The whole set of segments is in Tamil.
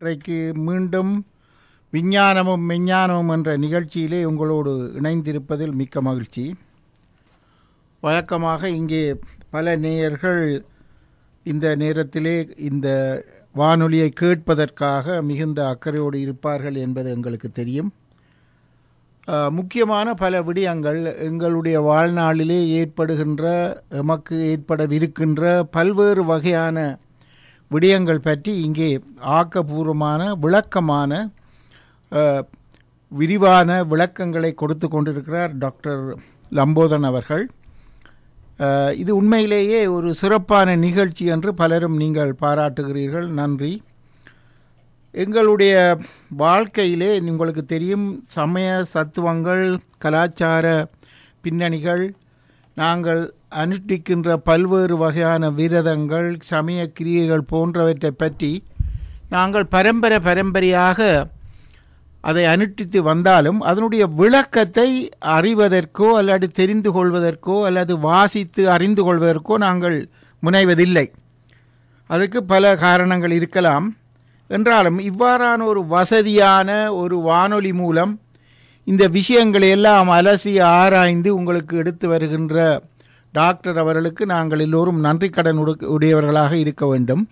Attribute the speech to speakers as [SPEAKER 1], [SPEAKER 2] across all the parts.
[SPEAKER 1] இன்றைக்கு மீண்டும் விஞ்ஞானமும் மெஞ்ஞானமும் என்ற நிகழ்ச்சியிலே உங்களோடு இணைந்திருப்பதில் மிக்க மகிழ்ச்சி. வழக்கமாக இங்கே பல நேயர்கள் இந்த நேரத்திலே இந்த வானொலியை கேட்பதற்காக மிகுந்த அக்கறையோடு இருப்பார்கள் என்பது எங்களுக்கு தெரியும். முக்கியமான பல விடயங்கள் எங்களுடைய வாழ்நாளிலே ஏற்படுகின்ற எமக்கு ஏற்படவிருக்கின்ற பல்வேறு வகையான விடயங்கள் பற்றி இங்கே ஆக்கபூர்வமான விளக்கமான விரிவான விளக்கங்களை கொடுத்து கொண்டிருக்கிறார் டாக்டர் லம்போதன் அவர்கள். இது உண்மையிலேயே ஒரு சிறப்பான நிகழ்ச்சி என்று பலரும் நீங்கள் பாராட்டுகிறீர்கள். நன்றி. எங்களுடைய வாழ்க்கையிலே உங்களுக்கு தெரியும் சமய தத்துவங்கள் கலாச்சார பின்னணிகள். நாங்கள் அனுஷ்டிக்கின்ற பல்வேறு வகையான விரதங்கள் சமய கிரியைகள் போன்றவற்றை பற்றி நாங்கள் பரம்பரை பரம்பரையாக அதை அனுஷ்டித்து வந்தாலும் அதனுடைய விளக்கத்தை அறிவதற்கோ அல்லது தெரிந்து கொள்வதற்கோ அல்லது வாசித்து அறிந்து கொள்வதற்கோ நாங்கள் முனைவதில்லை. அதற்கு பல காரணங்கள் இருக்கலாம். என்றாலும் இவ்வாறான ஒரு வசதியான ஒரு வானொலி மூலம் இந்த விஷயங்களை எல்லாம் அலசி ஆராய்ந்து உங்களுக்கு எடுத்து வருகின்ற டாக்டர் அவர்களுக்கு நாங்கள் எல்லோரும் நன்றி கடன் உடையவர்களாக இருக்க வேண்டும்.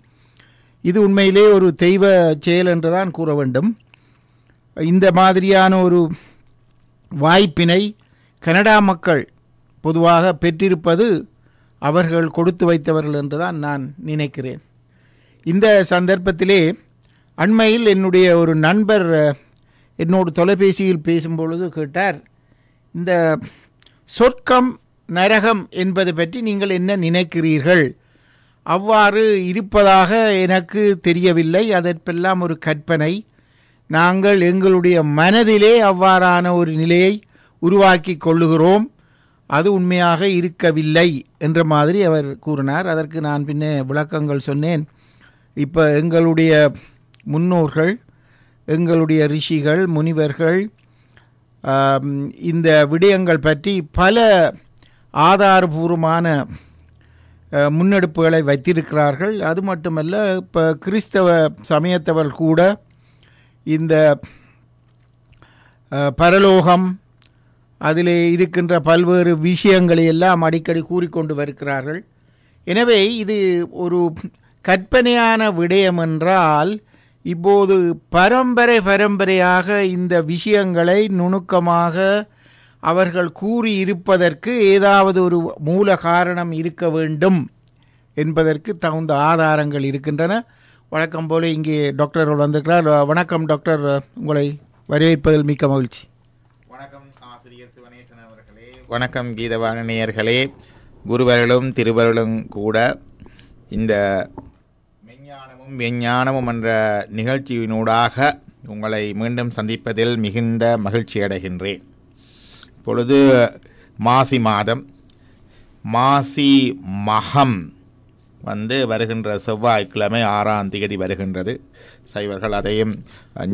[SPEAKER 1] இது உண்மையிலே ஒரு தெய்வ செயல் என்று தான் கூற வேண்டும். இந்த மாதிரியான ஒரு வாய்ப்பினை கனடா மக்கள் பொதுவாக பெற்றிருப்பது அவர்கள் கொடுத்து வைத்தவர்கள் என்று தான் நான் நினைக்கிறேன். இந்த சந்தர்ப்பத்திலே அண்மையில் என்னுடைய ஒரு நண்பர் என்னோடு தொலைபேசியில் பேசும்பொழுது கேட்டார் இந்த சொர்க்கம் நரகம் என்பது பற்றி நீங்கள் என்ன நினைக்கிறீர்கள்? அவ்வாறு இருப்பதாக எனக்கு தெரியவில்லை. அதற்கெல்லாம் ஒரு கற்பனை. நாங்கள் எங்களுடைய மனதிலே அவ்வாறான ஒரு நிலையை உருவாக்கி கொள்ளுகிறோம். அது உண்மையாக இருக்கவில்லை என்ற மாதிரி அவர் கூறினார். அதற்கு நான் பின்னே விளக்கங்கள் சொன்னேன். இப்போ எங்களுடைய முன்னோர்கள் எங்களுடைய ரிஷிகள் முனிவர்கள் இந்த விடயங்கள் பற்றி பல ஆதாரபூர்வமான முன்னெடுப்புகளை வைத்திருக்கிறார்கள். அது மட்டுமல்ல இப்போ கிறிஸ்தவ சமயத்தவர் கூட இந்த பரலோகம் அதில் இருக்கின்ற பல்வேறு விஷயங்களை எல்லாம் அடிக்கடி கூறிக்கொண்டு வருகிறார்கள். எனவே இது ஒரு கற்பனையான விடயம் என்றால் இப்போது பரம்பரை பரம்பரையாக இந்த விஷயங்களை நுணுக்கமாக அவர்கள் கூறியிருப்பதற்கு ஏதாவது ஒரு மூல காரணம் இருக்க வேண்டும் என்பதற்கு தகுந்த ஆதாரங்கள் இருக்கின்றன. வழக்கம் போல இங்கே டாக்டர் வந்திருக்கிறார். வணக்கம் டாக்டர் உங்களை வரவேற்பதில் மிக்க மகிழ்ச்சி.
[SPEAKER 2] வணக்கம் ஆசிரியர் சிவனேசன் அவர்களே. வணக்கம் கீதவாணியர்களே குருவர்களும் திருவர்களும் கூட இந்த மெஞ்ஞானமும் விஞ்ஞானமும் என்ற நிகழ்ச்சியினூடாக உங்களை மீண்டும் சந்திப்பதில் மிகுந்த மகிழ்ச்சி அடைகின்றேன். இப்பொழுது மாசி மாதம். மாசி மகம் வந்து வருகின்ற செவ்வாய்க்கிழமை ஆறாம் தேதி வருகின்றது. சைவர்கள் அதையும்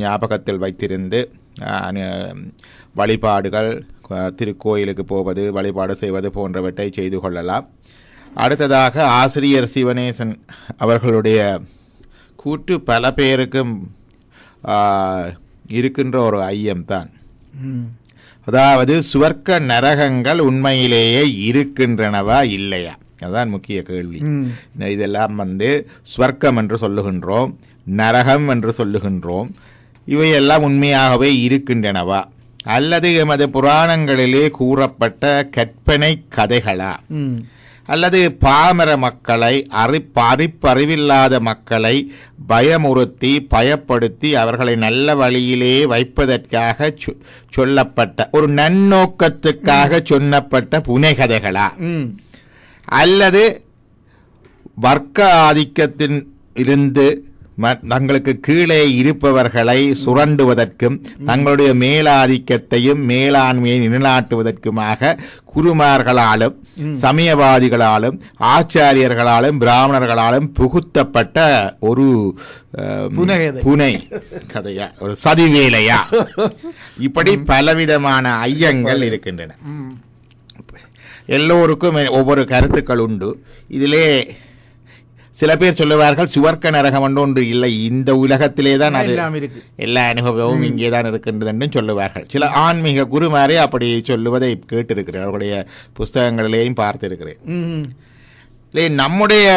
[SPEAKER 2] ஞாபகத்தில் வைத்திருந்து வழிபாடுகள் திருக்கோயிலுக்கு போவது வழிபாடு செய்வது போன்றவற்றை செய்து கொள்ளலாம். அடுத்ததாக ஆசிரியர் சிவனேசன் அவர்களுடைய கூற்று பல பேருக்கும் இருக்கின்ற ஒரு ஐயம் தான் அதாவது சுவர்க்க நரகங்கள் உண்மையிலேயே இருக்கின்றனவா இல்லையா? அதுதான் முக்கிய கேள்வி. இதெல்லாம் வந்து ஸ்வர்க்கம் என்று சொல்லுகின்றோம் நரகம் என்று சொல்லுகின்றோம். இவையெல்லாம் உண்மையாகவே இருக்கின்றனவா? அல்லது எமது புராணங்களிலே கூறப்பட்ட கற்பனை கதைகளா? அல்லது பாமர மக்களை அறி அறிப்பறிவில்லாத மக்களை பயமுறுத்தி பயப்படுத்தி அவர்களை நல்ல வழியிலே வைப்பதற்காக சொல்லப்பட்ட ஒரு நன்னோக்கத்துக்காக சொன்னப்பட்ட புனைகதைகளா? அல்லது வர்க்க ஆதிக்கத்தின் இருந்து தங்களுக்கு கீழே இருப்பவர்களை சுரண்டுவதற்கும் தங்களுடைய மேலாதிக்கத்தையும் மேலாண்மையை நிலைநாட்டுவதற்குமாக குருமார்களாலும் சமயவாதிகளாலும் ஆச்சாரியர்களாலும் பிராமணர்களாலும் புகுத்தப்பட்ட ஒரு. புனை கதையா? ஒரு சதிவேலையா? இப்படி பலவிதமான ஐயங்கள் இருக்கின்றன. எல்லோருக்கும் ஒவ்வொரு கருத்துக்கள் உண்டு. இதிலே சில பேர் சொல்லுவார்கள் சுவர்க்க நரகம் என்று ஒன்று இல்லை. இந்த உலகத்திலே தான் அது எல்லா அனுபவமும் இங்கே தான் இருக்கின்றது என்றும் சொல்லுவார்கள். சில ஆன்மீக குருமாரே அப்படி சொல்லுவதை கேட்டிருக்கிறேன். அவருடைய புஸ்தகங்களிலேயும் பார்த்திருக்கிறேன். இல்லை நம்முடைய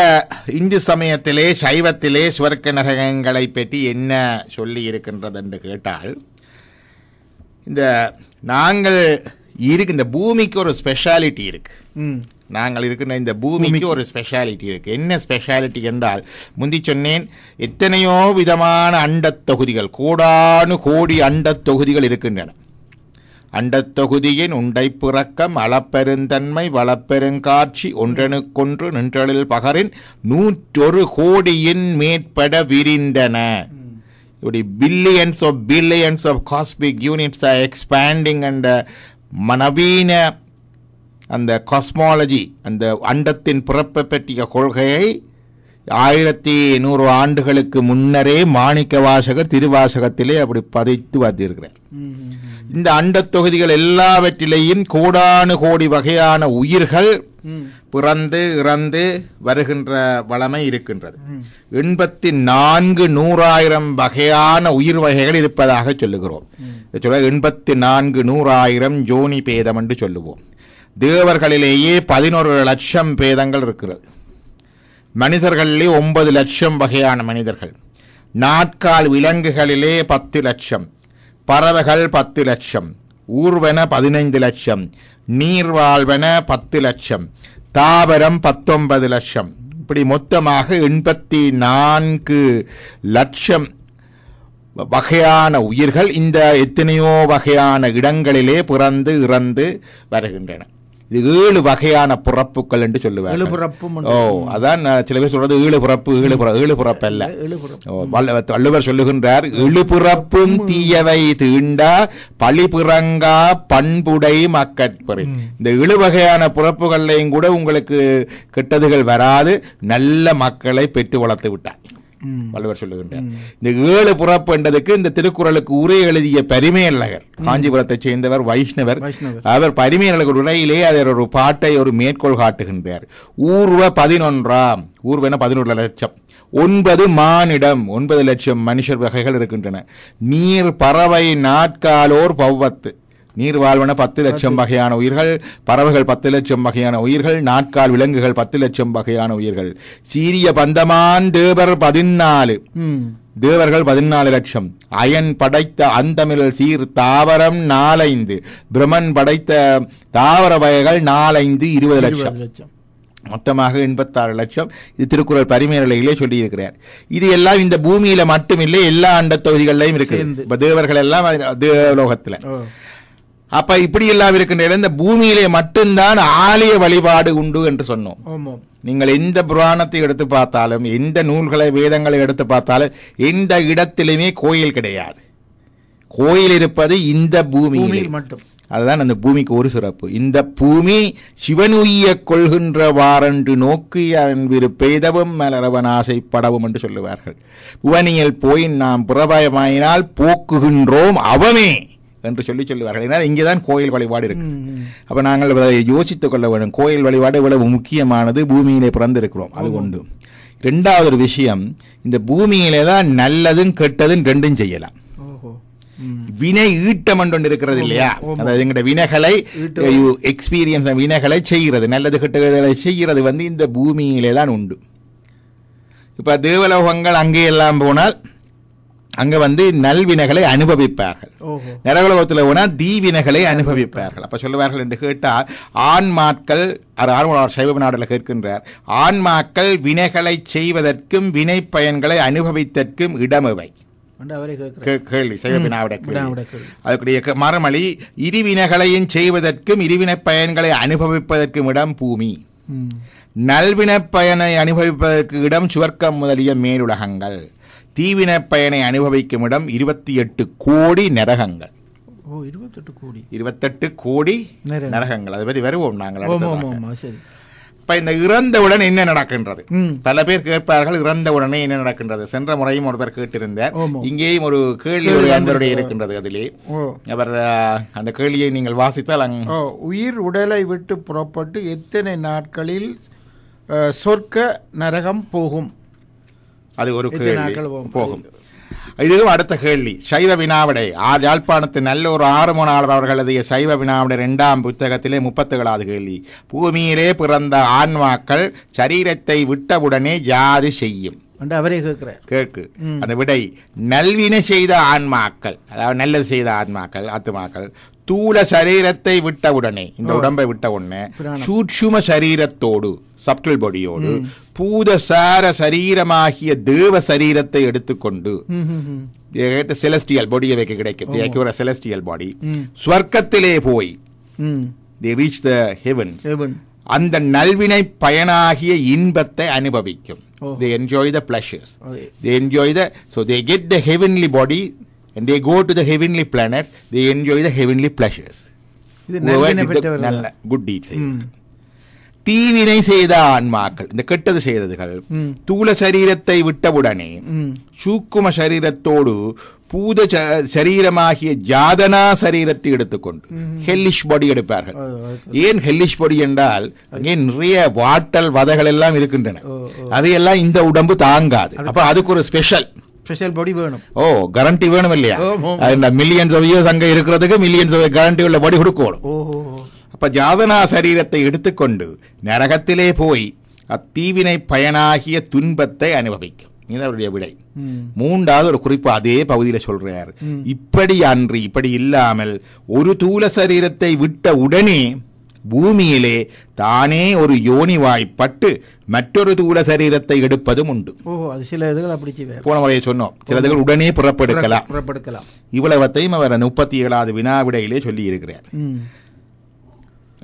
[SPEAKER 2] இந்து சமயத்திலே சைவத்திலே சுவர்க்க நரகங்களை பற்றி என்ன சொல்லி இருக்கின்றது என்று கேட்டால் இந்த நாங்கள் இருக்கு இந்த பூமிக்கு ஒரு ஸ்பெஷாலிட்டி இருக்கு.
[SPEAKER 1] ம்.
[SPEAKER 2] நாங்கள் இருக்கின்ற இந்த பூமிக்கு ஒரு ஸ்பெஷாலிட்டி இருக்கு. என்ன ஸ்பெஷாலிட்டி என்றால் முந்தி சொன்னேன் எத்தனையோ விதமான அண்டத் தொகுதிகள் கோடானு கோடி அண்டத் தொகுதிகள் இருக்கின்றன. அண்டத் தொகுதியின் உண்டை பிறக்கம் அளப்பெருந்தன்மை வளப்பெருங்காட்சி ஒன்றனுக்கொன்று நின்றலில் பகரின் நூற்றொரு கோடியின் மேற்பட விரிந்தன. இப்படி billions of billions of cosmic units are expanding and நவீன அந்த காஸ்மாலஜி அந்த அண்டத்தின் பிறப்பை பற்றிய கொள்கையை ஆயிரத்தி நூறு ஆண்டுகளுக்கு முன்னரே மாணிக்க வாசகர் திருவாசகத்திலே அப்படி பதித்து வந்திருக்கிறார். இந்த அண்டத் தொகுதிகள் எல்லாவற்றிலேயும் கோடானு கோடி வகையான உயிர்கள் பிறந்து இறந்து வருகின்ற வளமை இருக்கின்றது. எண்பத்தி நான்கு நூறாயிரம் வகையான உயிர் வகைகள் இருப்பதாக சொல்லுகிறோம். சொல்ல எண்பத்தி நான்கு நூறாயிரம் ஜோனி பேதம் என்று சொல்லுவோம். தேவர்களிலேயே பதினோரு லட்சம் பேதங்கள் இருக்கிறது. மனிதர்களிலே ஒன்பது லட்சம் வகையான மனிதர்கள். நாட்கால் விலங்குகளிலே பத்து லட்சம். பறவைகள் பத்து லட்சம். ஊர்வன பதினைந்து லட்சம். நீர்வாழ்வன பத்து லட்சம். தாவரம் பத்தொன்பது லட்சம். இப்படி மொத்தமாக எண்பத்தி நான்கு லட்சம் வகையான உயிர்கள் இந்த எத்தனையோ வகையான இடங்களிலே பிறந்து இறந்து வருகின்றன. இது ஏழு வகையான பிறப்புகள் என்று
[SPEAKER 1] எழுபுறப்பும்
[SPEAKER 2] ஓ அதான் சில பேர் சொல்றது ஏழு பிறப்பு புற ஏழு பிறப்பு. அல்ல வள்ளுவர் சொல்லுகின்றார் எழுபிறப்பும் தீயவை தீண்டா பழிபிறங்கா பண்புடை மக்கட்பறை இந்த ஏழு வகையான பிறப்புகள்லையும் கூட உங்களுக்கு கெட்டதுகள் வராது நல்ல மக்களை பெற்று வளர்த்து விட்டார். வள்ளுவர் சொல்லுகின்றார். இந்த ஏழு பிறப்பு என்றதுக்கு இந்த திருக்குறளுக்கு உரை எழுதிய பரிமேலழகர் காஞ்சிபுரத்தைச் சேர்ந்தவர் வைஷ்ணவர். அவர் பரிமேலழகர் உரையிலே அதில் ஒரு பாட்டை ஒரு மேற்கோள் காட்டுகின்றார். ஊர்வ பதினொன்றாம் ஊர்வன பதினொரு லட்சம். ஒன்பது மானிடம் ஒன்பது லட்சம் மனுஷர் வகைகள் இருக்கின்றன. நீர் பறவை நாட்காலோர் பவ்வத்து நீர் வாழ்வன பத்து லட்சம் வகையான உயிர்கள் பறவைகள் பத்து லட்சம் வகையான உயிர்கள் நாட்கால் விலங்குகள் பத்து லட்சம் வகையான உயிர்கள். சீரிய பந்தமான் தேவர் பதினாலு. தேவர்கள் பதினாலு லட்சம். அயன் படைத்த அந்தமிழ் சீர் தாவரம் நாலைந்து. பிரமன் படைத்த தாவர வகைகள் நாலைந்து இருபது லட்சம். மொத்தமாக எண்பத்தாறு லட்சம். இது திருக்குறள் பரிமேலையிலே சொல்லியிருக்கிறார். இது எல்லாம் இந்த பூமியில மட்டுமில்லை எல்லா அண்ட தொகுதிகளிலையும் இருக்குது. இப்ப தேவர்கள் எல்லாம்
[SPEAKER 1] ஓ.
[SPEAKER 2] அப்ப இப்படி எல்லாம் இருக்கின்ற இந்த பூமியிலே மட்டும்தான் ஆலய வழிபாடு உண்டு என்று சொன்னோம். நீங்கள் எந்த புராணத்தை எடுத்து பார்த்தாலும் எந்த நூல்களை வேதங்களை எடுத்து பார்த்தாலும் எந்த இடத்திலுமே கோயில் கிடையாது. கோயில் இருப்பது இந்த பூமியில்.
[SPEAKER 1] மட்டும்.
[SPEAKER 2] அதுதான் அந்த பூமிக்கு ஒரு சிறப்பு. இந்த பூமி சிவனுய்ய கொள்கின்றவாறென்று நோக்கிய அன்பிரு பெய்தவும் மலரவன் ஆசைப்படவும் என்று சொல்லுவார்கள். புவனியில் போய் நாம் புறபயமாயினால் போக்குகின்றோம் அவமே என்று சொல்லி சொல்லுவார்கள். ஏன்னா இங்கேதான் கோயில் வழிபாடு இருக்கு. அப்ப நாங்கள் யோசித்துக் கொள்ள வேண்டும். கோயில் வழிபாடு இவ்வளவு முக்கியமானது பூமியிலே பிறந்திருக்கிறோம். அது கொண்டு ரெண்டாவது ஒரு விஷயம் இந்த பூமியிலே தான் நல்லதும் கெட்டதும் ரெண்டும் செய்யலாம். வினை ஈட்டம் ஒன்று இருக்கிறது இல்லையா? அதாவது எங்கட வினைகளை எக்ஸ்பீரியன்ஸ் வினைகளை செய்கிறது. நல்லது கெட்டதுகளை செய்கிறது வந்து இந்த பூமியிலே தான் உண்டு. இப்ப தேவலோகங்கள் அங்கே எல்லாம் போனால் அங்க வந்து நல்வினைகளை அனுபவிப்பார்கள். நரகலோகத்தில் போனால் தீவினைகளை அனுபவிப்பார்கள். அப்ப சொல்லுவார்கள் என்று கேட்டால் ஆன்மாக்கள் ஆர்வலர் சைவ நாடுல கேட்கின்றார் ஆன்மாக்கள் வினைகளை செய்வதற்கும் வினை பயன்களை அனுபவித்தற்கும் இடமவை. கேள்வி க- மறுமொழி இருவினைகளையும் செய்வதற்கும் இருவினை பயன்களை அனுபவிப்பதற்கும் இடம் பூமி.
[SPEAKER 1] ம்.
[SPEAKER 2] நல்வினைப் பயனை அனுபவிப்பதற்கு இடம் சுவர்க்கம் முதலிய மேலுலகங்கள். தீவினைப் பயனை அனுபவிக்கும் இடம் இருபத்தி எட்டு கோடி நரகங்கள்.
[SPEAKER 1] ஓ இருபத்தெட்டு கோடி.
[SPEAKER 2] இருபத்தெட்டு கோடி. நரகங்கள். அது பற்றி வருவோம் நாங்கள்
[SPEAKER 1] சரி.
[SPEAKER 2] இப்ப இந்த இறந்தவுடன் என்ன நடக்கின்றது? பல பேர் கேட்பார்கள் இறந்தவுடனே என்ன நடக்கின்றது? சென்ற முறையும் ஒருவர் கேட்டிருந்தார்.
[SPEAKER 1] ஆமாம்.
[SPEAKER 2] இங்கேயும் ஒரு கேள்வி ஒரு அன்பருடைய இருக்கின்றது அதிலே. அவர் அந்த கேள்வியை நீங்கள் வாசித்தால்
[SPEAKER 1] உயிர் உடலை விட்டு புறப்பட்டு எத்தனை நாட்களில் சொர்க்க நரகம் போகும்?
[SPEAKER 2] அது ஒரு கேள்வி.
[SPEAKER 1] போகும்?
[SPEAKER 2] இதுவும் அடுத்த கேள்வி. சைவ வினாவிடை. ஆ- யாழ்ப்பாணத்து நல்ல ஒரு ஆறுமணாளர் அவர்கள் எழுதிய சைவ வினாவிடை இரண்டாம் புத்தகத்திலே முப்பத்துகளாவது கேள்வி. பூமியிலே பிறந்த ஆன்மாக்கள் சரீரத்தை விட்டவுடனே ஜாதி செய்யும்.
[SPEAKER 1] அவரே கேட்கிறார்
[SPEAKER 2] கேட்கு. அந்த விடை நல்வினை செய்த ஆன்மாக்கள் அதாவது நல்லது செய்த ஆன்மாக்கள் ஆத்துமாக்கள் தூல சரீரத்தை விட்டவுடனே இந்த உடம்பை விட்ட உடனே. சூட்சும சரீரத்தோடு சப்டில் பாடியோடு பூதசார சரீரமாகிய தேவ சரீரத்தை எடுத்துக்கொண்டு. செலஸ்டியல் பாடியை வைக்க கிடைக்கும். Celestial body. ஸ்வர்க்கத்திலே போய். The reach the heavens. அந்த நல்வினை பயனாகிய இன்பத்தை அனுபவிக்கும் enjoy the pleasures
[SPEAKER 1] அது.
[SPEAKER 2] they enjoy the so they get the heavenly body and they go to the heavenly planets they enjoy the heavenly pleasures
[SPEAKER 1] இது
[SPEAKER 2] நல்ல குட் டீட். தீவினை செய்த ஆன்மாக்கள் இந்த கெட்டது செய்ததுகள். தூல சரீரத்தை விட்டவுடனே. சூக்கும சரீரத்தோடு பூத சரீரமாகிய ஜாதனா சரீரத்தை எடுத்துக்கொண்டு ஹெல்லிஷ் பாடி எடுப்பார்கள். ஏன் ஹெல்லிஷ் பாடி என்றால் அங்கே நிறைய வாட்டல் வதைகள் எல்லாம் இருக்கின்றன. அதையெல்லாம் இந்த உடம்பு தாங்காது அப்ப அதுக்கு ஒரு ஸ்பெஷல்
[SPEAKER 1] ஸ்பெஷல் பாடி வேணும்.
[SPEAKER 2] ஓ கரண்டி வேணும் இல்லையா. இந்த மில்லியன்ஸ் ஆஃப் இயர்ஸ் அங்க இருக்கிறதுக்கு மில்லியன்ஸ் ஆஃப் கரண்டி உள்ள பாடி கொடுக்கணும். அப்ப ஜாதனா சரீரத்தை எடுத்துக்கொண்டு நரகத்திலே போய் அத்தீவினை பயனாகிய துன்பத்தை அனுபவிக்கும். இது அவருடைய விடை. மூன்றாவது ஒரு குறிப்பு அதே பகுதியில் சொல்றார். இப்படி அன்றி இப்படி இல்லாமல் ஒரு தூல சரீரத்தை விட்ட உடனே பூமியிலே தானே ஒரு யோனி வாய்ப்பட்டு மற்றொரு தூல சரீரத்தை எடுப்பதும் உண்டு.
[SPEAKER 1] ஓஹோ அது சில இதுகள் அப்படி
[SPEAKER 2] போன முறையை சொன்னோம். சிலதுகள் உடனே புறப்படுக்கலாம்.
[SPEAKER 1] புறப்படுக்கலாம்.
[SPEAKER 2] இவ்வளவத்தையும் அவர் முப்பத்தி ஏழாவது வினாவிடையிலே சொல்லி இருக்கிறார்.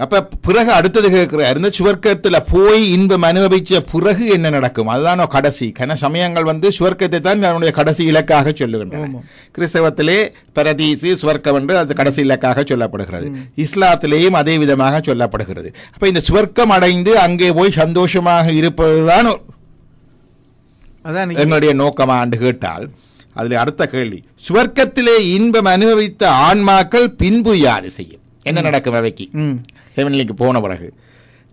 [SPEAKER 2] அப்ப பிறகு அடுத்தது கேட்கிறார் இந்த சுவர்க்கத்துல போய் இன்பம் அனுபவிச்ச பிறகு என்ன நடக்கும்? அதுதான் கடைசி. கன சமயங்கள் வந்து சுவர்க்கத்தை தான் அவனுடைய கடைசி இலக்காக சொல்லுகின்றன. கிறிஸ்தவத்திலே பரதீசு சுவர்க்கம் என்று அது கடைசி இலக்காக சொல்லப்படுகிறது. இஸ்லாத்திலேயும் அதே விதமாக சொல்லப்படுகிறது. அப்ப இந்த சுவர்க்கம் அடைந்து அங்கே போய் சந்தோஷமாக இருப்பதுதான்
[SPEAKER 1] அதான்
[SPEAKER 2] எங்களுடைய நோக்கமா என்று கேட்டால் அதுல அடுத்த கேள்வி. சுவர்க்கத்திலே இன்பம் அனுபவித்த ஆன்மாக்கள் பின்பு யாது செய்யும்? என்ன நடக்கும் அவைக்கு. ஹெவன்லிக்கு போன பிறகு.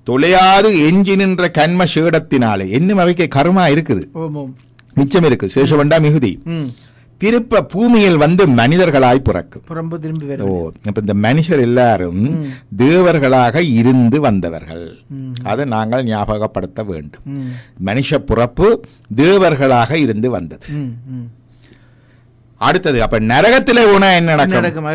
[SPEAKER 2] தொலையாது எஞ்சி நின்ற கண்ம சேடத்தினாலே இன்னும் அவைக்கு கர்மா இருக்குது? மிச்சம் இருக்கு. சேஷவண்டா மிகுதி. திருப்ப பூமியில் வந்து மனிதர்களாய் பிறக்கும்
[SPEAKER 1] திரும்பி
[SPEAKER 2] ஓ இப்ப இந்த மனுஷர் எல்லாரும் தேவர்களாக இருந்து வந்தவர்கள். அதை நாங்கள் ஞாபகப்படுத்த வேண்டும். மனுஷ பிறப்பு தேவர்களாக இருந்து வந்தது. அடுத்தது அப்ப நரகத்திலே உண என்ன நடக்கும்?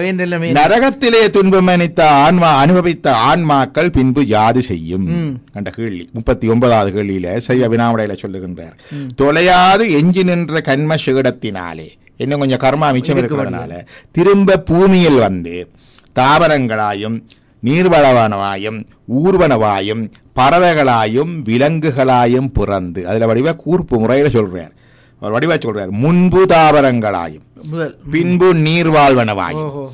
[SPEAKER 2] நரகத்திலே துன்பம் அனித்த ஆன்மா அனுபவித்த ஆன்மாக்கள் பின்பு யாது செய்யும். என்ற கேள்வி. முப்பத்தி ஒன்பதாவது கேள்வியில செய்ய வினாவுடையில சொல்லுகின்றார். தொலையாது எஞ்சி நின்ற கண்ம சேடத்தினாலே இன்னும் கொஞ்சம் கர்மா மிச்சம்
[SPEAKER 1] இருக்கு
[SPEAKER 2] இருக்கிறதுனால திரும்ப பூமியில் வந்து தாவரங்களாயும் நீர்வளவனவாயும் ஊர்வனவாயும் பறவைகளாயும் விலங்குகளாயும் பிறந்து அதுல வடிவ கூர்ப்பு முறையில சொல்றார். அவர் வடிவா சொல்றார். முன்பு தாவரங்களாயும்.
[SPEAKER 1] முதல்.
[SPEAKER 2] பின்பு நீர்வாழ்வனவாயும்
[SPEAKER 1] ஓஹோ.